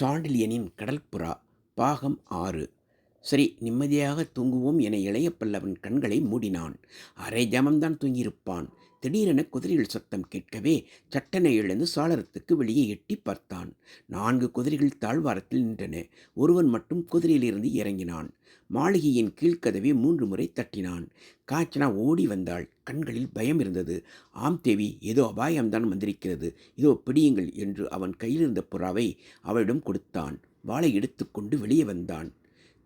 சாண்டிலியனின் கடல்புறா பாகம் ஆறு. சரி நிம்மதியாக தூங்குவோம் என இளைய பல்லவன் கண்களை மூடினான். அரை ஜாமம்தான் தூங்கியிருப்பான். திடீரென குதிரைகள் சத்தம் கேட்கவே சட்டனை எழுந்து சாளரத்துக்கு வெளியே எட்டி பார்த்தான். நான்கு குதிரைகள் தாழ்வாரத்தில் நின்றன. ஒருவன் மட்டும் குதிரையிலிருந்து இறங்கினான். மாளிகையின் கீழ்க்கதவை மூன்று முறை தட்டினான். காஞ்சனா ஓடி வந்தாள். கண்களில் பயம் இருந்தது. ஆம் தேவி ஏதோ அபாயம்தான் வந்திருக்கிறது. இதோ பிடியுங்கள் என்று அவன் கையிலிருந்த புறாவை அவளிடம் கொடுத்தான். வாளை எடுத்துக்கொண்டு வெளியே வந்தான்.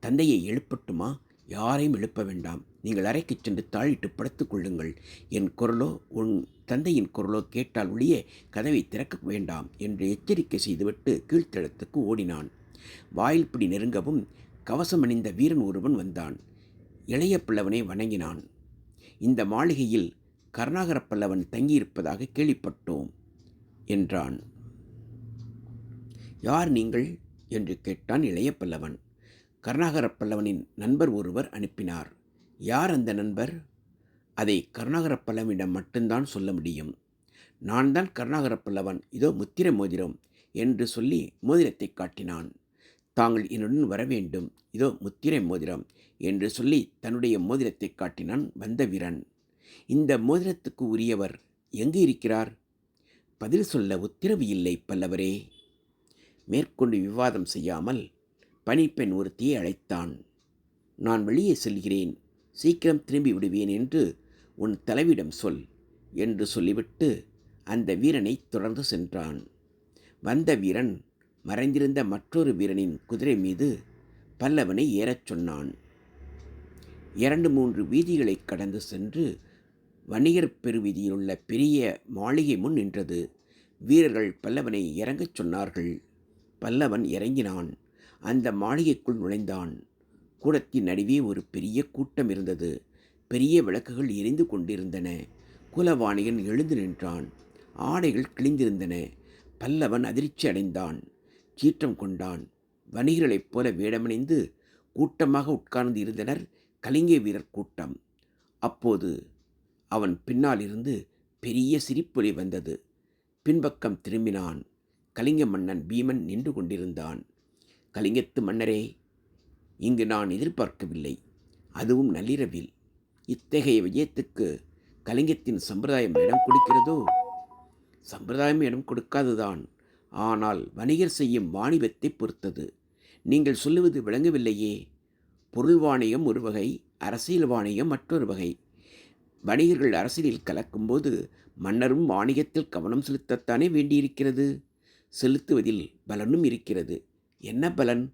தந்தையை எழுப்பட்டுமா? யாரையும் எழுப்ப வேண்டாம். நீங்கள் அறைக்குச் சென்று தாழிட்டு படுத்துக் கொள்ளுங்கள். என் குரலோ உன் தந்தையின் குரலோ கேட்டால் ஒழிய கதவை திறக்க வேண்டாம் என்று எச்சரிக்கை செய்துவிட்டு கீழ்த்தளத்துக்கு ஓடினான். வாயில் பிடி நெருங்கவும் கவசம் அணிந்த வீரன் ஒருவன் வந்தான். இளைய பல்லவனை வணங்கினான். இந்த மாளிகையில் கருணாகர பல்லவன் தங்கியிருப்பதாக கேள்விப்பட்டோம் என்றான். யார் நீங்கள்? என்று கேட்டான் இளைய பல்லவன். கருணாகர பல்லவனின் நண்பர் ஒருவர் அனுப்பினார். யார் அந்த நண்பர்? அதை கருணாகர பல்லவனிடம் மட்டும்தான் சொல்ல முடியும். நான் தான் கருணாகர பல்லவன் இதோ முத்திர மோதிரம் என்று சொல்லி மோதிரத்தை காட்டினான். தாங்கள் என்னுடன் வர வேண்டும் இதோ முத்திரை மோதிரம் என்று சொல்லி தன்னுடைய மோதிரத்தை காட்டினான் வந்த வீரன் இந்த மோதிரத்துக்கு உரியவர் எங்கு இருக்கிறார்? பதில் சொல்ல உத்தரவு இல்லை பல்லவரே. மேற்கொண்டு விவாதம் செய்யாமல் பணிப்பெண் ஒருத்தியை அழைத்தான். நான் வெளியே செல்கிறேன். சீக்கிரம் திரும்பி விடுவேன் என்று உன் தலைவிடம் சொல் என்று சொல்லிவிட்டு அந்த வீரனை தொடர்ந்து சென்றான். வந்த வீரன் மறைந்திருந்த மற்றொரு வீரனின் குதிரை மீது பல்லவனை ஏறச் சொன்னான். இரண்டு மூன்று வீதிகளை கடந்து சென்று வணிகர் பெருவீதியில் உள்ள பெரிய மாளிகை முன் நின்றது. வீரர்கள் பல்லவனை இறங்கச் சொன்னார்கள். பல்லவன் இறங்கினான். அந்த மாளிகைக்குள் நுழைந்தான். கூடத்தின் நடுவே ஒரு பெரிய கூட்டம் இருந்தது. பெரிய விளக்குகள் எரிந்து கொண்டிருந்தன. குலவாணியன் எழுந்து நின்றான். ஆடைகள் கிழிந்திருந்தன. பல்லவன் அதிர்ச்சி அடைந்தான். சீற்றம் கொண்டான். வணிகர்களைப் போல வேடமணிந்து கூட்டமாக உட்கார்ந்து இருந்தனர் கலிங்க வீரர் கூட்டம். அப்போது அவன் பின்னால் இருந்து பெரிய சிரிப்பொலி வந்தது. பின்பக்கம் திரும்பினான். கலிங்க மன்னன் பீமன் நின்று கொண்டிருந்தான். கலிங்கத்து மன்னரே இங்கு நான் எதிர்பார்க்கவில்லை. அதுவும் நள்ளிரவில். இத்தகைய விஜயத்துக்கு கலிங்கத்தின் சம்பிரதாயம் இடம் கொடுக்கிறதோ? சம்பிரதாயம் இடம் கொடுக்காதுதான் ஆனால் வணிகர் செய்யும் வாணிபத்தை பொறுத்தது. நீங்கள் சொல்லுவது விளங்கவில்லையே. பொருள் வாணிகம் ஒரு வகை அரசியல் வாணிகம் மற்றொரு வகை. வணிகர்கள் அரசியலில் கலக்கும்போது மன்னரும் வாணிகத்தில் கவனம் செலுத்தத்தானே வேண்டியிருக்கிறது? செலுத்துவதில் பலனும் இருக்கிறது. என்ன பலன்?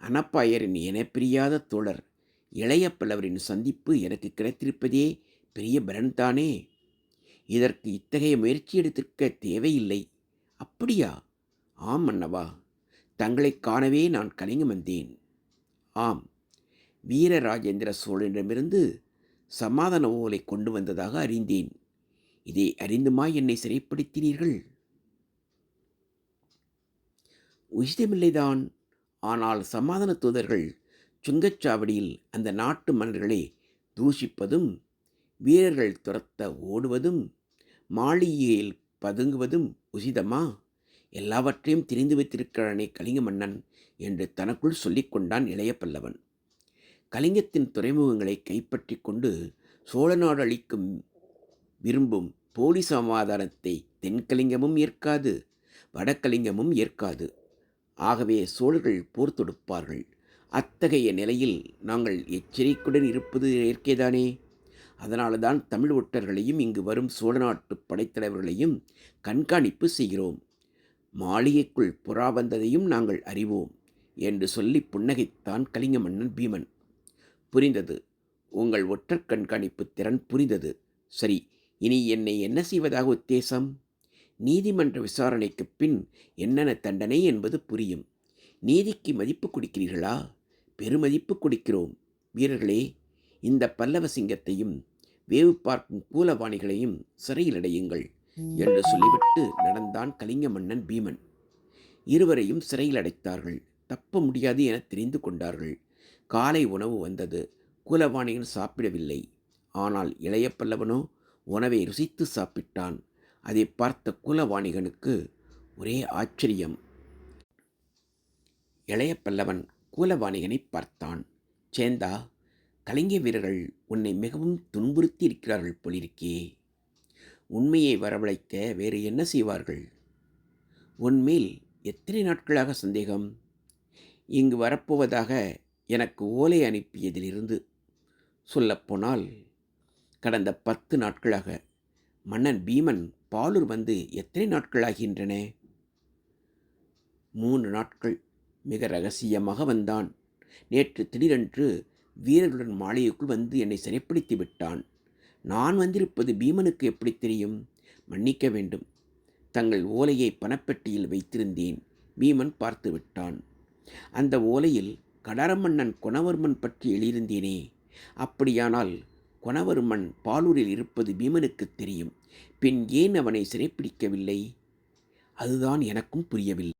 அனப்பாயரின் இனப்பிரியாத தோழர். இளைய பல்லவரின் சந்திப்பு எனக்கு கிடைத்திருப்பதே பெரிய பலன்தானே? இதற்கு இத்தகைய முயற்சி எடுத்திருக்க தேவையில்லை. அப்படியா? ஆம் அண்ணவா. தங்களை காணவே நான் கலிங்கம் வந்தேன். ஆம். வீரராஜேந்திர சோழனிடமிருந்து சமாதான ஓலை கொண்டு வந்ததாக அறிந்தேன். இதை அறிந்துமா என்னை சிறைப்படுத்தினீர்கள்? உசிதமில்லைதான் ஆனால் சமாதான தூதர்கள் சுங்கச்சாவடியில் அந்த நாட்டு மன்னர்களை தூஷிப்பதும் வீரர்கள் துரத்த ஓடுவதும் மாளிகையில் பதுங்குவதும் உசிதமா? எல்லாவற்றையும் தெரிந்து வைத்திருக்கிறானே கலிங்க மன்னன் என்று தனக்குள் சொல்லிக்கொண்டான் இளைய பல்லவன். கலிங்கத்தின் துறைமுகங்களை கைப்பற்றி கொண்டு சோழ நாடு அளிக்கும் விரும்பும் போலி சமாதானத்தை தென்கலிங்கமும் ஏற்காது வடக்கலிங்கமும் ஏற்காது. ஆகவே சோழர்கள் போர் தொடுப்பார்கள். அத்தகைய நிலையில் நாங்கள் எச்சரிக்கையுடன் இருப்பது இயற்கைதானே? அதனால தான் தமிழ் ஒட்டர்களையும் இங்கு வரும் சோழ நாட்டு படைத்தலைவர்களையும் கண்காணிப்பு செய்கிறோம். மாளிகைக்குள் புறா வந்ததையும் நாங்கள் அறிவோம் என்று சொல்லி புன்னகைத்தான் கலிங்க மன்னன் பீமன். புரிந்தது. உங்கள் ஒற்றர் கண்காணிப்பு திறன் புரிந்தது. சரி இனி என்னை என்ன செய்வதாக உத்தேசம்? நீதிமன்ற விசாரணைக்கு பின் என்னென்ன தண்டனை என்பது புரியும். நீதிக்கு மதிப்பு கொடுக்கிறீர்களா? பெருமதிப்பு கொடுக்கிறோம். வீரர்களே இந்த பல்லவ சிங்கத்தையும் வேவு பார்க்கும் கூலவாணிகளையும் சிறையில் அடையுங்கள் என்று சொல்லிவிட்டு நடந்தான் கலிங்க மன்னன் பீமன். இருவரையும் சிறையில் அடைத்தார்கள். தப்ப முடியாது என தெரிந்து கொண்டார்கள். காலை உணவு வந்தது. கூலவாணியன் சாப்பிடவில்லை. ஆனால் இளைய பல்லவனோ உணவை ருசித்து சாப்பிட்டான். அதை பார்த்த குலவாணிகனுக்கு ஒரே ஆச்சரியம். இளைய பல்லவன் கூலவாணிகனைப் பார்த்தான். சேந்தா கலைஞ வீரர்கள் உன்னை மிகவும் துன்புறுத்தி இருக்கிறார்கள் போலிருக்கே. உண்மையை வரவழைக்க வேறு என்ன செய்வார்கள்? உன்மேல் எத்தனை நாட்களாக சந்தேகம்? இங்கு வரப்போவதாக எனக்கு ஓலை அனுப்பியதிலிருந்து சொல்லப்போனால் கடந்த பத்து நாட்களாக மன்னன் பீமன் பாலூர் வந்து எத்தனை நாட்கள் ஆகின்றனே மூன்று நாட்கள். மிக ரகசியமாக வந்தான். நேற்று திடீரென்று வீரர்களுடன் மாளிகைக்குள் வந்து என்னை சிறைப்படுத்தி விட்டான். நான் வந்திருப்பது பீமனுக்கு எப்படி தெரியும்? மன்னிக்க வேண்டும். தங்கள் ஓலையை பணப்பெட்டியில் வைத்திருந்தேன். பீமன் பார்த்து விட்டான். அந்த ஓலையில் கடாரமன்னன் குணவர்மன் பற்றி எழுதியிருந்தேனே. அப்படியானால் கொணவர்மன் பாலூரில் இருப்பது பீமனுக்கு தெரியும். பின் ஏன் அவனை சிறைப்பிடிக்கவில்லை? அதுதான் எனக்கும் புரியவில்லை.